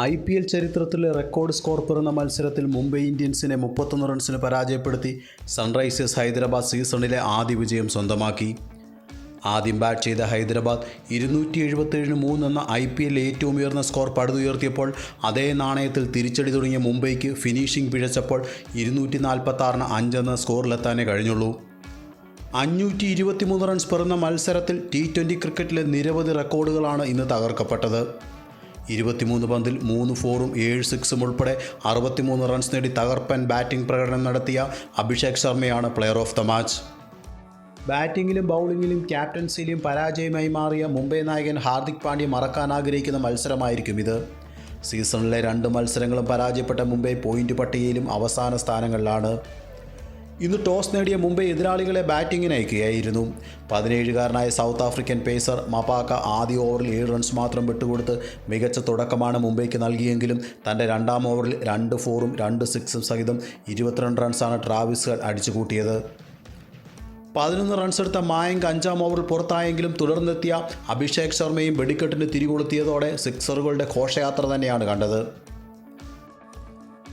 I P L ചരിത്രത്തിലെ record score പിറന്ന മത്സരത്തിൽ മുംബൈ ഇന്ത്യൻസിനെ മുപ്പത്തൊന്ന് റൺസിന് പരാജയപ്പെടുത്തി സൺറൈസേഴ്സ് ഹൈദരാബാദ് സീസണിലെ ആദ്യ വിജയം സ്വന്തമാക്കി. ആദ്യം ബാറ്റ് ചെയ്ത ഹൈദരാബാദ് ഇരുന്നൂറ്റി എഴുപത്തേഴിന് മൂന്ന് എന്ന ഐ പി എൽ ഏറ്റവും ഉയർന്ന സ്കോർ പടുതുയർത്തിയപ്പോൾ അതേ നാണയത്തിൽ തിരിച്ചടി തുടങ്ങിയ മുംബൈക്ക് ഫിനിഷിംഗ് പിഴച്ചപ്പോൾ ഇരുന്നൂറ്റി നാൽപ്പത്തി ആറിന് അഞ്ചെന്ന സ്കോറിലെത്താനേ കഴിഞ്ഞുള്ളൂ. അഞ്ഞൂറ്റി ഇരുപത്തിമൂന്ന് റൺസ് പിറന്ന മത്സരത്തിൽ ടി ട്വന്റി ക്രിക്കറ്റിലെ നിരവധി റെക്കോർഡുകളാണ് ഇന്ന് തകർക്കപ്പെട്ടത്. ഇരുപത്തിമൂന്ന് പന്തിൽ മൂന്ന് ഫോറും ഏഴ് സിക്സും ഉൾപ്പെടെ അറുപത്തിമൂന്ന് റൺസ് നേടി തകർപ്പൻ ബാറ്റിംഗ് പ്രകടനം നടത്തിയ അഭിഷേക് ശർമ്മയാണ് പ്ലെയർ ഓഫ് ദ മാച്ച് ബാറ്റിങ്ങിലും ബൗളിങ്ങിലും ക്യാപ്റ്റൻസിയിലും പരാജയമായി മാറിയ മുംബൈ നായകൻ ഹാർദിക് പാണ്ഡ്യ മറക്കാൻ ആഗ്രഹിക്കുന്ന മത്സരമായിരിക്കും ഇത്. സീസണിലെ രണ്ട് മത്സരങ്ങളും പരാജയപ്പെട്ട മുംബൈ പോയിന്റ് പട്ടികയിലും അവസാന സ്ഥാനങ്ങളിലാണ്. ഇന്ന് ടോസ് നേടിയ മുംബൈ എതിരാളികളെ ബാറ്റിങ്ങിന് അയക്കുകയായിരുന്നു. പതിനേഴുകാരനായ സൗത്ത് ആഫ്രിക്കൻ പേസർ മപാക്ക ആദ്യ ഓവറിൽ ഏഴ് റൺസ് മാത്രം വിട്ടുകൊടുത്ത് മികച്ച തുടക്കമാണ് മുംബൈക്ക് നൽകിയെങ്കിലും തന്റെ രണ്ടാം ഓവറിൽ രണ്ട് ഫോറും രണ്ട് സിക്സും സഹിതം ഇരുപത്തിരണ്ട് റൺസാണ് ട്രാവിസ് അടിച്ചു കൂട്ടിയത് പതിനൊന്ന് റൺസ് എടുത്ത മായങ്ക് അഞ്ചാം ഓവറിൽ പുറത്തായെങ്കിലും തുടർന്നെത്തിയ അഭിഷേക് ശർമ്മയും വെടിക്കെട്ടിന് തിരികൊളുത്തിയതോടെ സിക്സറുകളുടെ ഘോഷയാത്ര തന്നെയാണ് കണ്ടത്.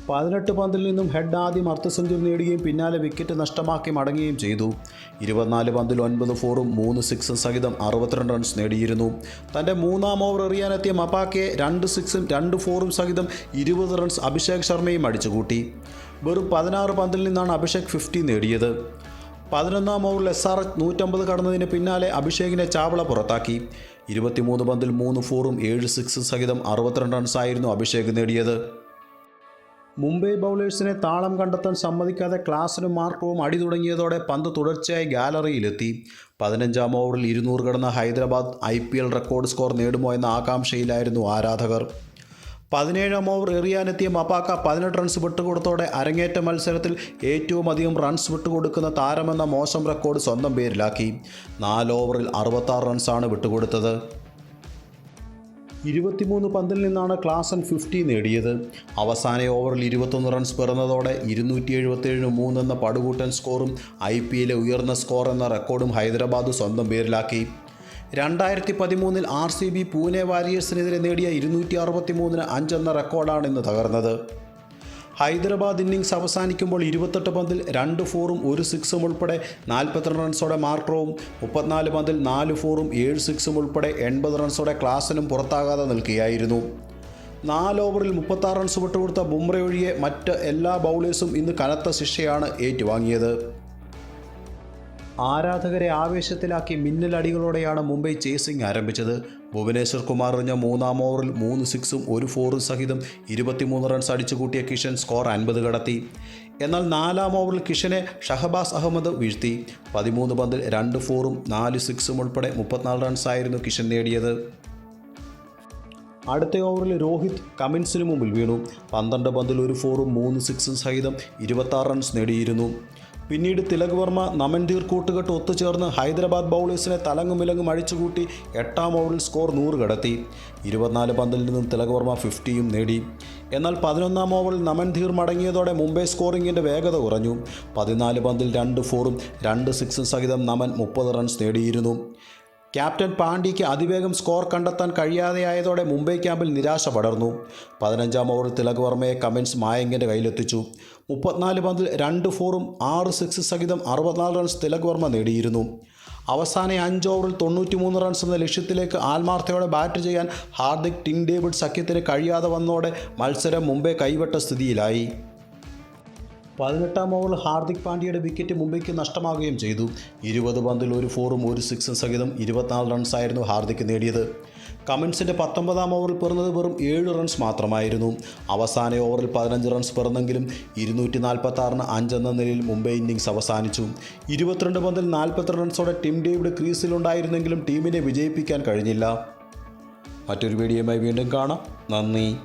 പതിനെട്ട് പന്തിൽ നിന്നും ഹെഡ് ആദ്യം അർദ്ധ സെഞ്ചുറി നേടുകയും പിന്നാലെ വിക്കറ്റ് നഷ്ടമാക്കി മടങ്ങുകയും ചെയ്തു. ഇരുപത്തിനാല് പന്തിൽ ഒൻപത് ഫോറും മൂന്ന് സിക്സും സഹിതം അറുപത്തിരണ്ട് റൺസ് നേടിയിരുന്നു. തന്റെ മൂന്നാം ഓവർ എറിയാനെത്തിയ മപ്പാക്കെ രണ്ട് സിക്സും രണ്ട് ഫോറും സഹിതം ഇരുപത് റൺസ് അഭിഷേക് ശർമ്മയും അടിച്ചുകൂട്ടി. വെറും പതിനാറ് പന്തിൽ നിന്നാണ് അഭിഷേക് ഫിഫ്റ്റി നേടിയത്. പതിനൊന്നാം ഓവറിൽ എസ് ആർ എച്ച് നൂറ്റമ്പത് കടന്നതിന് പിന്നാലെ അഭിഷേകിനെ ചാവള പുറത്താക്കി. ഇരുപത്തിമൂന്ന് പന്തിൽ മൂന്ന് ഫോറും ഏഴ് സിക്സും സഹിതം അറുപത്തിരണ്ട് റൺസായിരുന്നു അഭിഷേക് നേടിയത്. മുംബൈ ബൗളേഴ്സിനെ താളം കണ്ടെത്താൻ സമ്മതിക്കാതെ ക്ലാസിനും മാർക്കവും അടി തുടങ്ങിയതോടെ പന്ത് തുടർച്ചയായി ഗാലറിയിലെത്തി. പതിനഞ്ചാം ഓവറിൽ ഇരുന്നൂറ് കടന്ന Hyderabad I P L record score നേടുമോ എന്ന ആകാംക്ഷയിലായിരുന്നു ആരാധകർ. പതിനേഴാം ഓവർ എറിയാനെത്തിയ മപ്പാക്ക പതിനെട്ട് റൺസ് വിട്ടുകൊടുത്തോടെ അരങ്ങേറ്റ മത്സരത്തിൽ ഏറ്റവും അധികം റൺസ് വിട്ടുകൊടുക്കുന്ന താരമെന്ന മോശം റെക്കോർഡ് സ്വന്തം പേരിലാക്കി. നാല് ഓവറിൽ അറുപത്താറ് റൺസാണ് വിട്ടുകൊടുത്തത്. ഇരുപത്തിമൂന്ന് പന്തിൽ നിന്നാണ് ക്ലാസൻ ഫിഫ്റ്റി നേടിയത്. അവസാന ഓവറിൽ ഇരുപത്തൊന്ന് റൺസ് പിറന്നതോടെ ഇരുന്നൂറ്റി എഴുപത്തേഴിന് മൂന്നെന്ന പടുകൂട്ടൻ സ്കോറും ഐ പി എല്ലിലെ ഉയർന്ന സ്കോർ എന്ന റെക്കോർഡും ഹൈദരാബാദ് സ്വന്തം പേരിലാക്കി. രണ്ടായിരത്തി പതിമൂന്നിൽ ആർ സി ബി പൂനെ വാരിയേഴ്സിനെതിരെ നേടിയ ഇരുന്നൂറ്റി അറുപത്തി മൂന്നിന് അഞ്ചെന്ന റെക്കോർഡാണ് ഇന്ന് തകർന്നത്. ഹൈദരാബാദ് ഇന്നിങ്സ് അവസാനിക്കുമ്പോൾ ഇരുപത്തെട്ട് പന്തിൽ രണ്ട് ഫോറും ഒരു സിക്സും ഉൾപ്പെടെ നാൽപ്പത്തിരണ്ട് റൺസോടെ മാർക്രവും മുപ്പത്തിനാല് പന്തിൽ നാല് ഫോറും ഏഴ് സിക്സും ഉൾപ്പെടെ എൺപത് റൺസോടെ ക്ലാസിനും പുറത്താകാതെ നിൽക്കുകയായിരുന്നു. നാല് ഓവറിൽ മുപ്പത്താറ് റൺസ് വിട്ടുകൊടുത്ത ബുംറ ഒഴികെ മറ്റ് എല്ലാ ബൗളേഴ്സും ഇന്ന് കനത്ത ശിക്ഷയാണ് ഏറ്റുവാങ്ങിയത്. ആരാധകരെ ആവേശത്തിലാക്കി മിന്നലടികളോടെയാണ് മുംബൈ ചേസിംഗ് ആരംഭിച്ചത്. ഭുവനേശ്വർ കുമാർ എറിഞ്ഞ മൂന്നാം ഓവറിൽ മൂന്ന് സിക്സും ഒരു ഫോറും സഹിതം ഇരുപത്തിമൂന്ന് റൺസ് അടിച്ചു കൂട്ടിയ കിഷൻ സ്കോർ അൻപത് കടത്തി. എന്നാൽ നാലാം ഓവറിൽ കിഷനെ ഷഹബാസ് അഹമ്മദ് വീഴ്ത്തി. പതിമൂന്ന് പന്തിൽ രണ്ട് ഫോറും നാല് സിക്സും ഉൾപ്പെടെ മുപ്പത്തിനാല് റൺസായിരുന്നു കിഷൻ നേടിയത്. അടുത്ത ഓവറിൽ രോഹിത് കമിൻസിന് മുമ്പിൽ വീണു. പന്ത്രണ്ട് പന്തിൽ ഒരു ഫോറും മൂന്ന് സിക്സും സഹിതം ഇരുപത്താറ് റൺസ് നേടിയിരുന്നു. പിന്നീട് തിലക് വർമ്മ നമൻതീർ കൂട്ടുകെട്ട് ഒത്തുചേർന്ന് ഹൈദരാബാദ് ബൗളേഴ്സിനെ തലങ്ങും വിലങ്ങും അഴിച്ചുകൂട്ടി എട്ടാം ഓവറിൽ സ്കോർ നൂറ് കടത്തി. ഇരുപത്തിനാല് പന്തിൽ നിന്നും തിലക് വർമ്മ ഫിഫ്റ്റിയും നേടി. എന്നാൽ പതിനൊന്നാം ഓവറിൽ നമൻധീർ മടങ്ങിയതോടെ മുംബൈ സ്കോറിങ്ങിന്റെ വേഗത കുറഞ്ഞു. പതിനാല് പന്തിൽ രണ്ട് ഫോറും രണ്ട് സിക്സും സഹിതം നമൻ മുപ്പത് റൺസ് നേടിയിരുന്നു. ക്യാപ്റ്റൻ പാണ്ഡ്യയ്ക്ക് അതിവേഗം സ്കോർ കണ്ടെത്താൻ കഴിയാതെയായതോടെ മുംബൈ ക്യാമ്പിൽ നിരാശ പടർന്നു. പതിനഞ്ചാം ഓവറിൽ തിലക് വർമ്മയെ കമിൻസ് മായങ്കിന്റെ കയ്യിലെത്തിച്ചു. മുപ്പത്തിനാല് പന്തിൽ രണ്ട് ഫോറും ആറ് സിക്സ് സഹിതം അറുപത്തിനാല് റൺസ് തിലക് വർമ്മ നേടിയിരുന്നു. അവസാന അഞ്ച് ഓവറിൽ തൊണ്ണൂറ്റിമൂന്ന് റൺസ് എന്ന ലക്ഷ്യത്തിലേക്ക് ആത്മാർത്ഥയോടെ ബാറ്റ് ചെയ്യാൻ ഹാർദിക് ടിം ഡേവിഡ് സഖ്യത്തിന് കഴിയാതെ വന്നതോടെ മത്സരം മുംബൈ കൈവിട്ട സ്ഥിതിയിലായി. പതിനെട്ടാം ഓവറിൽ ഹാർദിക് പാണ്ഡ്യയുടെ വിക്കറ്റ് മുംബൈക്ക് നഷ്ടമാവുകയും ചെയ്തു. ഇരുപത് പന്തിൽ ഒരു ഫോറും ഒരു സിക്സും സഹിതം ഇരുപത്തിനാല് റൺസായിരുന്നു ഹാർദിക് നേടിയത്. കമിൻസിന്റെ പത്തൊമ്പതാം ഓവറിൽ പിറന്നത് വെറും ഏഴ് റൺസ് മാത്രമായിരുന്നു. അവസാന ഓവറിൽ പതിനഞ്ച് റൺസ് പിറന്നെങ്കിലും ഇരുന്നൂറ്റി നാൽപ്പത്തി ആറിന് അഞ്ചെന്ന നിലയിൽ മുംബൈ ഇന്നിങ്സ് അവസാനിച്ചു. ഇരുപത്തിരണ്ട് പന്തിൽ നാൽപ്പത്തി റൺസോടെ ടിം ഡേവിഡ് ക്രീസിലുണ്ടായിരുന്നെങ്കിലും ടീമിനെ വിജയിപ്പിക്കാൻ കഴിഞ്ഞില്ല. മറ്റൊരു വീഡിയോയുമായി വീണ്ടും കാണാം. നന്ദി.